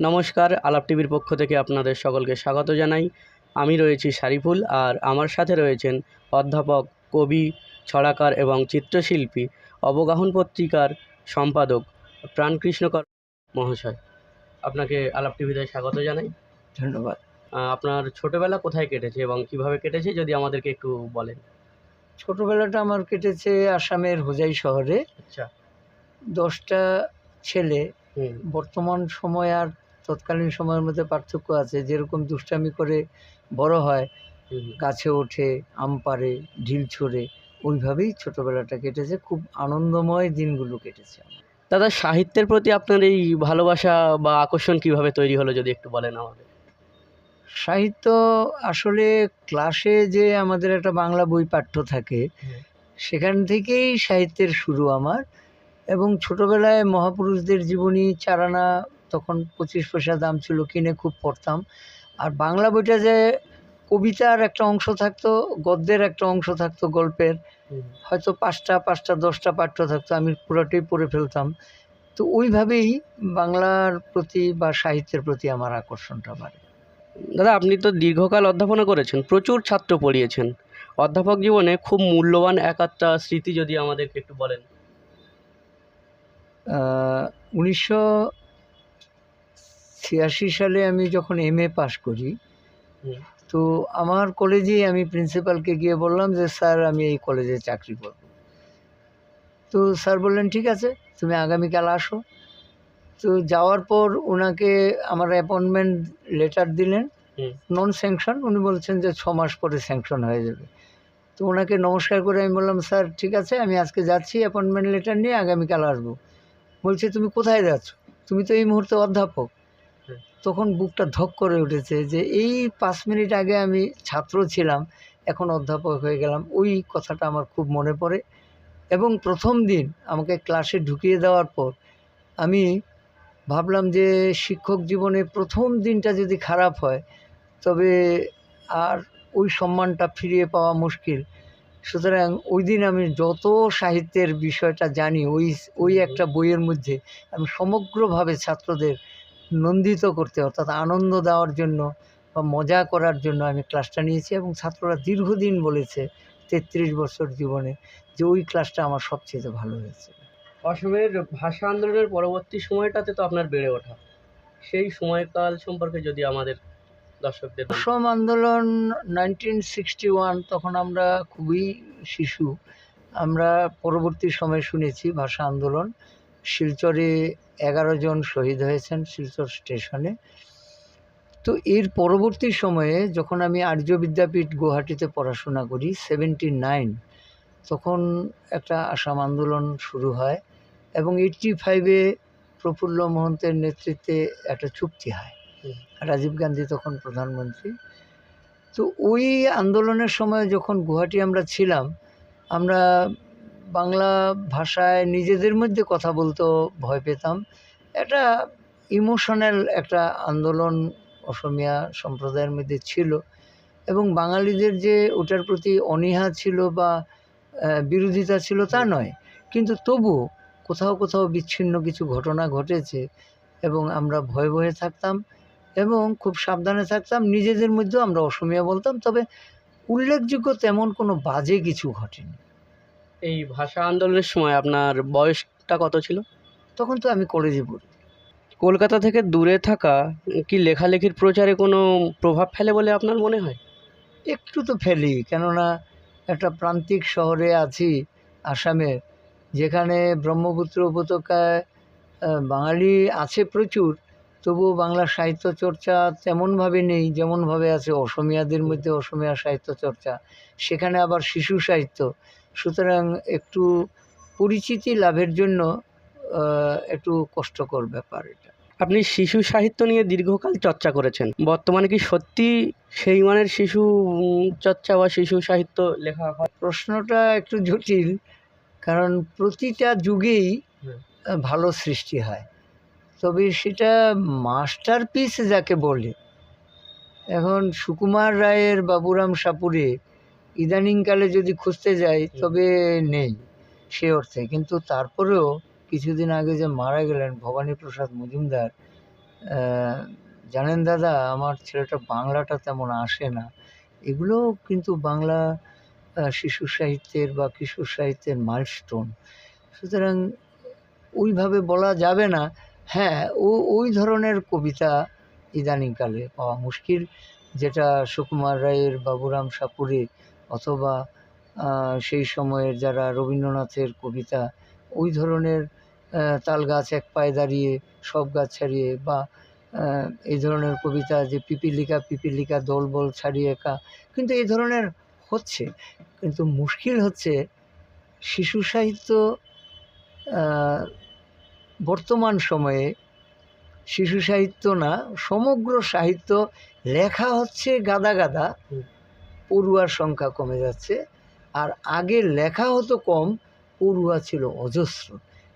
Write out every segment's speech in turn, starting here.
নমস্কার আলাপ টিভির পক্ষ থেকে আপনাদের সকলকে স্বাগত জানাই। আমি রয়েছি শারিফুল আর আমার সাথে রয়েছেন অধ্যাপক কবি ছড়াকার এবং চিত্রশিল্পী অবগাহন পত্রিকার সম্পাদক প্রাণকৃষ্ণকর মহাশয়। আপনাকে আলাপ টিভিতে স্বাগত জানাই। ধন্যবাদ। আপনার ছোটবেলা কোথায় কেটেছে এবং কীভাবে কেটেছে যদি আমাদেরকে একটু বলেন। ছোটবেলাটা আমার কেটেছে আসামের হোজাই শহরে। আচ্ছা। দশটা ছেলে। বর্তমান সময় আর তৎকালীন সময়ের মধ্যে পার্থক্য আছে। যেরকম দুষ্টামি করে বড় হয় গাছে ওঠে আম পাড়ে ঢিল ছোড়ে ওইভাবেই ছোটবেলাটা কেটেছে। খুব আনন্দময় দিনগুলো কেটেছে আমার। দাদা সাহিত্যের প্রতি আপনার এই ভালোবাসা বা আকর্ষণ কীভাবে তৈরি হলো যদি একটু বলেন আমাদের? সাহিত্য আসলে ক্লাসে যে আমাদের একটা বাংলা বই পাঠ্য থাকে সেখান থেকেই সাহিত্যের শুরু আমার। এবং ছোটবেলায় মহাপুরুষদের জীবনী চারানা তখন পঁচিশ পয়সা দাম ছিল কিনে খুব পড়তাম। আর বাংলা বইটা যে কবিতার একটা অংশ থাকতো গদ্যের একটা অংশ থাকতো গল্পের হয়তো পাঁচটা পাঁচটা দশটা পাঠ্য থাকতো আমি পুরোটাই পড়ে ফেলতাম। তো ওইভাবেই বাংলার প্রতি বা সাহিত্যের প্রতি আমার আকর্ষণটা বাড়ে। দাদা আপনি তো দীর্ঘকাল অধ্যাপনা করেছেন প্রচুর ছাত্র পড়িয়েছেন। অধ্যাপক জীবনে খুব মূল্যবান এক আধটা স্মৃতি যদি আমাদেরকে একটু বলেন। উনিশশো ছিয়াশি সালে আমি যখন এম এ পাশ করি তো আমার কলেজেই আমি প্রিন্সিপালকে গিয়ে বললাম যে স্যার আমি এই কলেজে চাকরি করব। তো স্যার বললেন ঠিক আছে তুমি আগামীকাল আসো। তো যাওয়ার পর ওনাকে আমার অ্যাপয়েন্টমেন্ট লেটার দিলেন। নন স্যাংশন উনি বলছেন যে ছ মাস পরে স্যাংশন হয়ে যাবে। তো ওনাকে নমস্কার করে আমি বললাম স্যার ঠিক আছে আমি আজকে যাচ্ছি অ্যাপয়েন্টমেন্ট লেটার নিয়ে আগামীকাল আসব। বলছে তুমি কোথায় যাচ্ছ? তুমি তো এই মুহূর্তে অধ্যাপক। তখন বুকটা ধক করে উঠেছে যে এই পাঁচ মিনিট আগে আমি ছাত্র ছিলাম, এখন অধ্যাপক হয়ে গেলাম। ওই কথাটা আমার খুব মনে পড়ে এবং প্রথম দিন আমাকে ক্লাসে ঢুকিয়ে দেওয়ার পর আমি ভাবলাম যে শিক্ষক জীবনে প্রথম দিনটা যদি খারাপ হয়, তবে আর ওই সম্মানটা ফিরিয়ে পাওয়া মুশকিল। সুতরাং ওই দিন আমি যত সাহিত্যের বিষয়টা জানি, ওই ওই একটা বইয়ের মধ্যে আমি সমগ্রভাবে ছাত্রদের নন্দিত করতে অর্থাৎ আনন্দ দেওয়ার জন্য বা মজা করার জন্য আমি ক্লাসটা নিয়েছি এবং ছাত্ররা দীর্ঘদিন বলেছে তেত্রিশ বছর জীবনে যে ওই ক্লাসটা আমার সবচেয়ে ভালো হয়েছে। অসমের ভাষা আন্দোলনের পরবর্তী সময়টাতে তো আপনার বেড়ে ওঠা। সেই সময়কাল সম্পর্কে যদি আমাদের দর্শকদের অসম আন্দোলন নাইনটিন সিক্সটি ওয়ান তখন আমরা খুবই শিশু। আমরা পরবর্তী সময় শুনেছি ভাষা আন্দোলন শিলচরে এগারো জন শহীদ হয়েছেন শিলচর স্টেশনে। তো এর পরবর্তী সময়ে যখন আমি আর্য বিদ্যাপীঠ গুয়াহাটিতে পড়াশোনা করি সেভেন্টি নাইন তখন একটা আসাম আন্দোলন শুরু হয় এবং এইটটি ফাইভে প্রফুল্ল মহন্তের নেতৃত্বে একটা চুক্তি হয়। রাজীব গান্ধী তখন প্রধানমন্ত্রী। তো ওই আন্দোলনের সময় যখন গুয়াহাটি আমরা ছিলাম আমরা বাংলা ভাষায় নিজেদের মধ্যে কথা বলতেও ভয় পেতাম। একটা ইমোশনাল একটা আন্দোলন অসমীয়া সম্প্রদায়ের মধ্যে ছিল এবং বাঙালিদের যে ওটার প্রতি অনীহা ছিল বা বিরোধিতা ছিল তা নয়। কিন্তু তবু কোথাও কোথাও বিচ্ছিন্ন কিছু ঘটনা ঘটেছে এবং আমরা ভয়ে ভয়ে থাকতাম এবং খুব সাবধানে থাকতাম। নিজেদের মধ্যেও আমরা অসমীয়া বলতাম, তবে উল্লেখযোগ্য তেমন কোনো বাজে কিছু ঘটেনি। এই ভাষা আন্দোলনের সময় আপনার বয়সটা কত ছিল? তখন তো আমি কলেজে পড়ি। কলকাতা থেকে দূরে থাকা কি লেখালেখির প্রচারে কোনো প্রভাব ফেলে বলে আপনার মনে হয়? একটু তো ফেলি কেননা একটা প্রান্তিক শহরে আছি আসামের যেখানে ব্রহ্মপুত্র উপত্যকায় বাঙালি আছে প্রচুর তবুও বাংলা সাহিত্য চর্চা তেমনভাবে নেই যেমনভাবে আছে অসমীয়াদের মধ্যে অসমীয়া সাহিত্য চর্চা সেখানে আবার শিশু সাহিত্য সুতরাং একটু পরিচিতি লাভের জন্য একটু কষ্টকর ব্যাপার এটা। আপনি শিশু সাহিত্য নিয়ে দীর্ঘকাল চর্চা করেছেন। বর্তমানে কি সত্যি সেই মানের শিশু চর্চা বা শিশু সাহিত্য লেখা হয়? প্রশ্নটা একটু জটিল কারণ প্রতিটা যুগেই ভালো সৃষ্টি হয়। তবে সেটা মাস্টারপিস যাকে বলে এখন সুকুমার রায়ের বাবুরাম সাপুরে ইদানিংকালে যদি খুঁজতে যাই তবে নেই সে অর্থে। কিন্তু তারপরেও কিছুদিন আগে যে মারা গেলেন ভবানী প্রসাদ মজুমদার জানেন দাদা আমার ছেলেটা বাংলাটা তেমন আসে না। এগুলো কিন্তু বাংলা শিশু সাহিত্যের বা কিশোর সাহিত্যের মাইলস্টোন সুতরাং ওইভাবে বলা যাবে না। হ্যাঁ ও ওই ধরনের কবিতা ইদানিংকালে পাওয়া মুশকিল। যেটা সুকুমার রায়ের বাবুরাম সাপুরে অথবা সেই সময়ের যারা রবীন্দ্রনাথের কবিতা, ওই ধরনের তাল গাছ এক পায়ে দাঁড়িয়ে, সব গাছ ছাড়িয়ে বা এই ধরনের কবিতা যে পিপিলিকা পিপিলিকা, দল বল ছাড়িয়ে একা, কিন্তু এই ধরনের হচ্ছে কিন্তু মুশকিল হচ্ছে, শিশু সাহিত্য বর্তমান সময়ে শিশু সাহিত্য না, সমগ্র সাহিত্য লেখা হচ্ছে গাদা গাদা। পড়ুয়ার সংখ্যা কমে যাচ্ছে। আর আগে লেখা হতো কম পড়ুয়া ছিল অজস্র।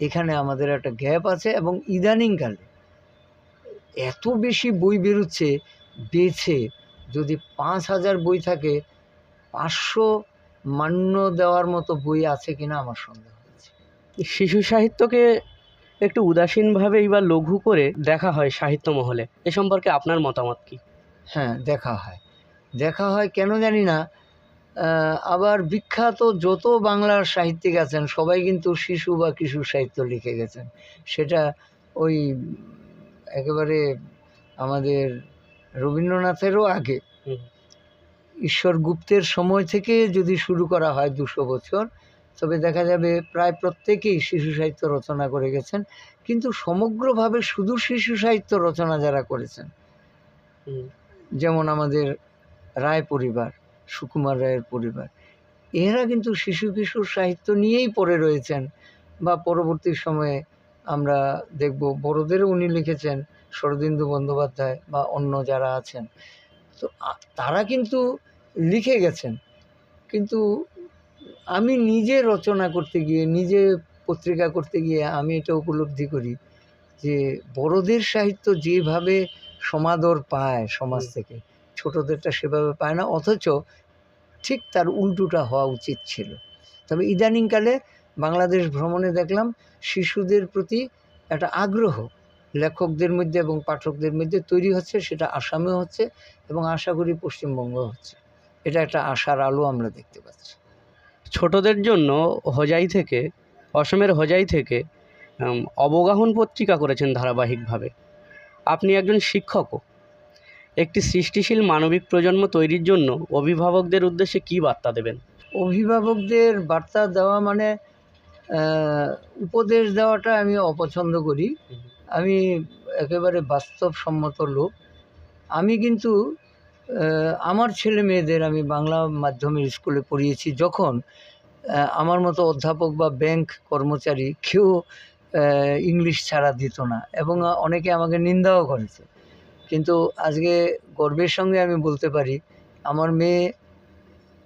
এখানে আমাদের একটা গ্যাপ আছে এবং ইদানিংকালে এত বেশি বই বেরোচ্ছে বেছে যদি পাঁচ হাজার বই থাকে পাঁচশো মান্য দেওয়ার মতো বই আছে কিনা আমার সন্দেহ হয়েছে শিশু সাহিত্যকে একটু উদাসীনভাবেই বা লঘু করে দেখা হয় সাহিত্য মহলে। এ সম্পর্কে আপনার মতামত কি? হ্যাঁ দেখা হয়। দেখা হয় কেন জানি না আবার বিখ্যাত যত বাংলার সাহিত্যিক আছেন সবাই কিন্তু শিশু বা কিশোর সাহিত্য লিখে গেছেন। সেটা ওই একেবারে আমাদের রবীন্দ্রনাথেরও আগে। ঈশ্বর গুপ্তের সময় থেকে যদি শুরু করা হয় দুশো বছর তবে দেখা যাবে প্রায় প্রত্যেকেই শিশু সাহিত্য রচনা করে গেছেন কিন্তু সমগ্রভাবে শুধু শিশু সাহিত্য রচনা যারা করেছেন যেমন আমাদের রায় পরিবার সুকুমার রায়ের পরিবার। এরা কিন্তু শিশু কিশোর সাহিত্য নিয়েই পড়ে রয়েছেন বা পরবর্তী সময়ে আমরা দেখব বড়দেরও উনি লিখেছেন শরদিন্দু বন্দ্যোপাধ্যায় বা অন্য যারা আছেন। তো তারা কিন্তু লিখে গেছেন। কিন্তু আমি নিজে রচনা করতে গিয়ে নিজে পত্রিকা করতে গিয়ে আমি এটা উপলব্ধি করি যে বড়দের সাহিত্য যেভাবে সমাদর পায় সমাজ থেকে ছোটদেরটা সেভাবে পায় না, অথচ ঠিক তার উল্টোটা হওয়া উচিত ছিল। তবে ইদানিংকালে বাংলাদেশ ভ্রমণে দেখলাম শিশুদের প্রতি একটা আগ্রহ লেখকদের মধ্যে এবং পাঠকদের মধ্যে তৈরি হচ্ছে, সেটা আসামেও হচ্ছে এবং আশা করি পশ্চিমবঙ্গ হচ্ছে। এটা একটা আশার আলো আমরা দেখতে পাচ্ছি। ছোটদের জন্য হোজাই থেকে, অসমের হোজাই থেকে অবগাহন পত্রিকা করেছেন ধারাবাহিকভাবে। আপনি একজন শিক্ষকও। একটি সৃষ্টিশীল মানবিক প্রজন্ম তৈরির জন্য অভিভাবকদের উদ্দেশ্যে কী বার্তা দেবেন? অভিভাবকদের বার্তা দেওয়া মানে উপদেশ দেওয়াটা আমি অপছন্দ করি। আমি একেবারে বাস্তবসম্মত লোক। আমি কিন্তু আমার ছেলে মেয়েদের আমি বাংলা মাধ্যমের স্কুলে পড়িয়েছি যখন আমার মতো অধ্যাপক বা ব্যাংক কর্মচারী কেউ ইংলিশ ছাড়া দিত না এবং অনেকে আমাকে নিন্দাও করেছে। কিন্তু আজকে গর্বের সঙ্গে আমি বলতে পারি, আমার মেয়ে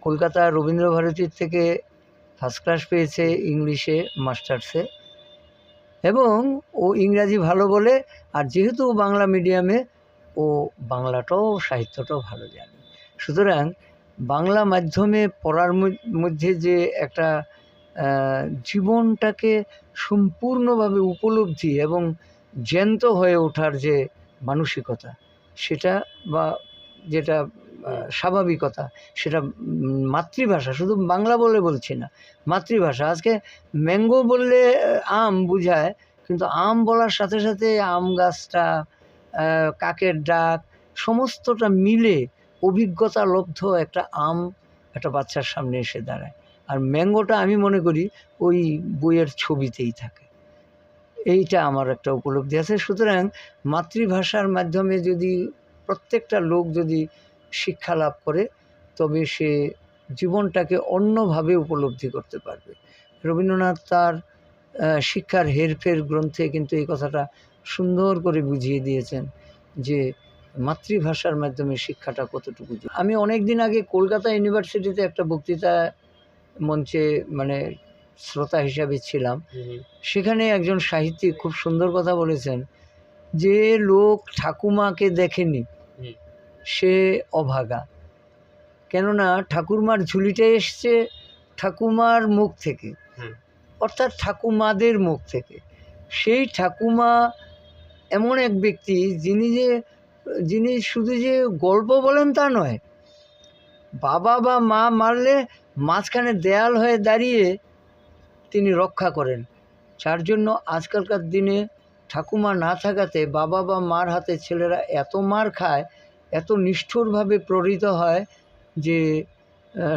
কলকাতা রবীন্দ্রভারতীর থেকে ফার্স্ট ক্লাস পেয়েছে ইংলিশে মাস্টার্সে এবং ও ইংরাজি ভালো বলে, আর যেহেতু বাংলা মিডিয়ামে ও বাংলাটাও, সাহিত্যটাও ভালো জানে। সুতরাং বাংলা মাধ্যমে পড়ার মধ্যে যে একটা জীবনটাকে সম্পূর্ণভাবে উপলব্ধি এবং জ্যান্ত হয়ে ওঠার যে মানসিকতা, সেটা বা যেটা স্বাভাবিকতা, সেটা মাতৃভাষা, শুধু বাংলা বলে বলছি না, মাতৃভাষা। আজকে ম্যাঙ্গো বললে আম বুঝায়, কিন্তু আম বলার সাথে সাথে আম গাছটা কাকের ডাক, সমস্তটা মিলে অভিজ্ঞতা লব্ধ একটা আম একটা বাচ্চার সামনে এসে দাঁড়ায়। আর ম্যাঙ্গোটা আমি মনে করি ওই বইয়ের ছবিতেই থাকে। এইটা আমার একটা উপলব্ধি আছে। সুতরাং মাতৃভাষার মাধ্যমে যদি প্রত্যেকটা লোক যদি শিক্ষা লাভ করে, তবে সে জীবনটাকে অন্যভাবে উপলব্ধি করতে পারবে। রবীন্দ্রনাথ তার শিক্ষার হেরফের গ্রন্থে কিন্তু এই কথাটা সুন্দর করে বুঝিয়ে দিয়েছেন যে মাতৃভাষার মাধ্যমে শিক্ষাটা কতটুকু আমি অনেক দিন আগে কলকাতা ইউনিভার্সিটিতে একটা বক্তৃতা মঞ্চে মানে শ্রোতা হিসাবে ছিলাম। সেখানে একজন সাহিত্যিক খুব সুন্দর কথা বলেছেন যে লোক ঠাকুমাকে দেখেনি সে অভাগা। কেননা ঠাকুরমার ঝুলিটা এসছে ঠাকুমার মুখ থেকে। অর্থাৎ ঠাকুমাদের মুখ থেকে। সেই ঠাকুমা এমন এক ব্যক্তি যিনি যে যিনি শুধু যে গল্প বলেন তা নয় বাবা বা মা মারলে মাঝখানে দেয়াল হয়ে দাঁড়িয়ে তিনি রক্ষা করেন। যার জন্য আজকালকার দিনে ঠাকুমা না থাকাতে বাবা বা মার হাতে ছেলেরা এত মার খায়, এত নিষ্ঠুরভাবে প্ররিত হয় যে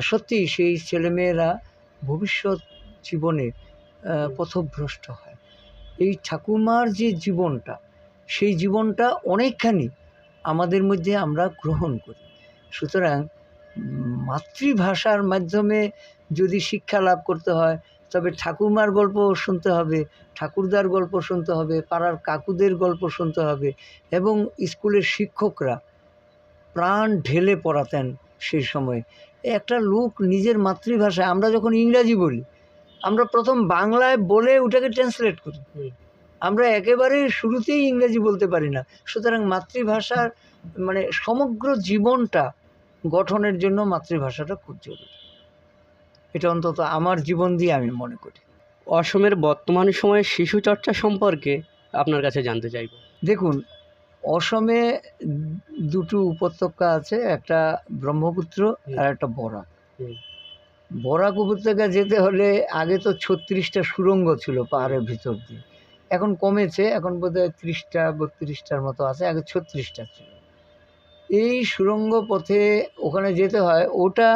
সত্যি সেই ছেলেমেয়েরা ভবিষ্যৎ জীবনে পথভ্রষ্ট হয়। এই ঠাকুমার যে জীবনটা, সেই জীবনটা অনেকখানি আমাদের মধ্যে আমরা গ্রহণ করি। সুতরাং মাতৃভাষার মাধ্যমে যদি শিক্ষা লাভ করতে হয় তবে ঠাকুমার গল্প শুনতে হবে ঠাকুরদার গল্প শুনতে হবে পাড়ার কাকুদের গল্প শুনতে হবে এবং স্কুলের শিক্ষকরা প্রাণ ঢেলে পড়াতেন সেই সময়। একটা লোক নিজের মাতৃভাষায় আমরা যখন ইংরাজি বলি আমরা প্রথম বাংলায় বলে ওটাকে ট্রান্সলেট করি। আমরা একেবারে শুরুতেই ইংরেজি বলতে পারি না। সুতরাং মাতৃভাষার মানে সমগ্র জীবনটা গঠনের জন্য মাতৃভাষাটা খুব জরুরি। এটা অন্তত আমার জীবন দিয়ে আমি মনে করি। অসমের বর্তমান সময়ে শিশু চর্চা সম্পর্কে আপনার কাছে জানতে চাইব। দেখুন অসমে দুটো উপত্যকা আছে একটা ব্রহ্মপুত্র আর একটা বরাক। বরাক উপত্যকা যেতে হলে আগে তো ছত্রিশটা সুড়ঙ্গ ছিল পাহাড়ের ভিতর দিয়ে। এখন কমেছে এখন বোধহয় ত্রিশটা বত্রিশটার মতো আছে আগে ছত্রিশটা ছিল। এই সুড়ঙ্গ পথে ওখানে যেতে হয় ওটা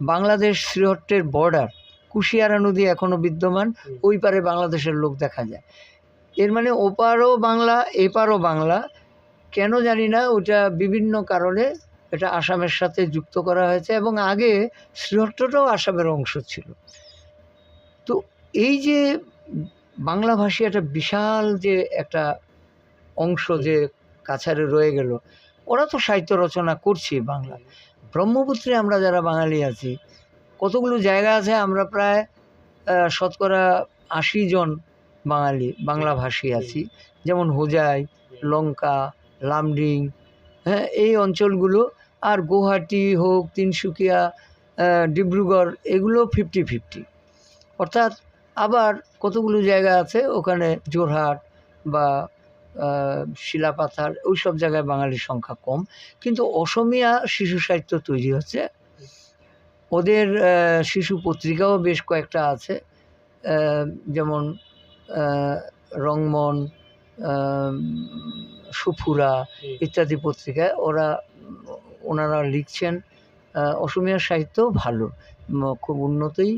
বাংলাদেশ শ্রীহট্টের বর্ডার কুশিয়ারা নদী এখনও বিদ্যমান ওই পারে বাংলাদেশের লোক দেখা যায়। এর মানে ওপারও বাংলা এপারও বাংলা। কেন জানি না ওটা বিভিন্ন কারণে এটা আসামের সাথে যুক্ত করা হয়েছে এবং আগে শ্রীহট্টটাও আসামের অংশ ছিল। তো এই যে বাংলাভাষী একটা বিশাল যে একটা অংশ যে কাছারে রয়ে গেল ওরা তো সাহিত্য রচনা করছে বাংলা। ব্রহ্মপুত্রে আমরা যারা বাঙালি আছি, কতগুলো জায়গা আছে? আমরা প্রায় শতকরা আশি জন বাঙালি বাংলাভাষী আছি। যেমন হোজাই, লঙ্কা, লামডিং হ্যাঁ এই অঞ্চলগুলো, আর গুয়াহাটি হোক, তিনসুকিয়া ডিব্রুগড়, এগুলো ফিফটি ফিফটি অর্থাৎ আবার কতগুলো জায়গা আছে? ওখানে জোরহাট বা শিলাপাথার ওই সব জায়গায় বাঙালির সংখ্যা কম। কিন্তু অসমীয়া শিশু সাহিত্য তৈরি হচ্ছে। ওদের শিশু পত্রিকাও বেশ কয়েকটা আছে। যেমন রংমন সুফুরা ইত্যাদি পত্রিকায় ওরা ওনারা লিখছেন অসমীয়া সাহিত্য ভালো খুব উন্নতই।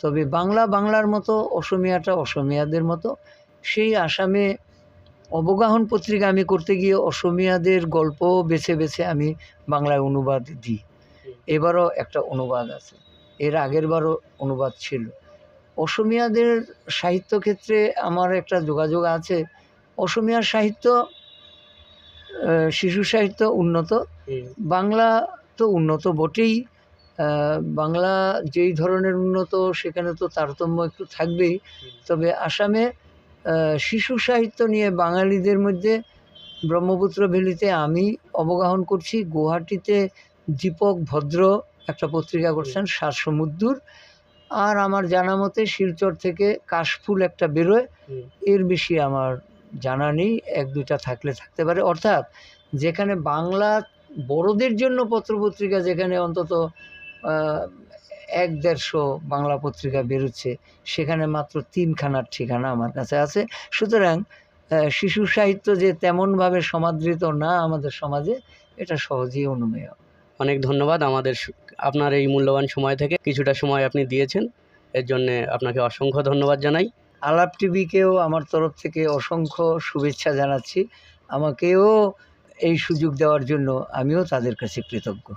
তবে বাংলা বাংলার মতো অসমীয়াটা অসমীয়াদের মতো। সেই আসামে অবগাহন পত্রিকা আমি করতে গিয়ে অসমিয়াদের গল্প বেছে বেছে আমি বাংলায় অনুবাদ দিই। এবারও একটা অনুবাদ আছে। এর আগের বারও অনুবাদ ছিল। অসমিয়াদের সাহিত্য ক্ষেত্রে আমার একটা যোগাযোগ আছে। অসমিয়ার সাহিত্য শিশু সাহিত্য উন্নত। বাংলা তো উন্নত বটেই। বাংলা যেই ধরনের উন্নত, সেখানে তো তারতম্য একটু থাকবেই। তবে আসামে শিশু সাহিত্য নিয়ে বাঙালিদের মধ্যে ব্রহ্মপুত্র ভ্যালিতে আমি অবগাহন করছি। গুয়াহাটিতে দীপক ভদ্র একটা পত্রিকা করছেন সাত আর আমার জানা মতে শিলচর থেকে কাশফুল একটা বেরোয়। এর বেশি আমার জানা নেই, এক দুটা থাকলে থাকতে পারে। অর্থাৎ যেখানে বাংলা বড়দের জন্য পত্রপত্রিকা, যেখানে অন্তত এক দেড়শো বাংলা পত্রিকা বেরোচ্ছে। সেখানে মাত্র তিনখানার ঠিকানা আমার কাছে আছে। সুতরাং শিশু সাহিত্য যে তেমনভাবে সমাদৃত না আমাদের সমাজে এটা সহজেই অনুমেয়। অনেক ধন্যবাদ আমাদের আপনার এই মূল্যবান সময় থেকে। কিছুটা সময় আপনি দিয়েছেন। এর জন্য আপনাকে অসংখ্য ধন্যবাদ জানাই। আলাপ টিভিকেও আমার তরফ থেকে অসংখ্য শুভেচ্ছা জানাচ্ছি। আমাকেও এই সুযোগ দেওয়ার জন্য আমিও তাদের কাছে কৃতজ্ঞ।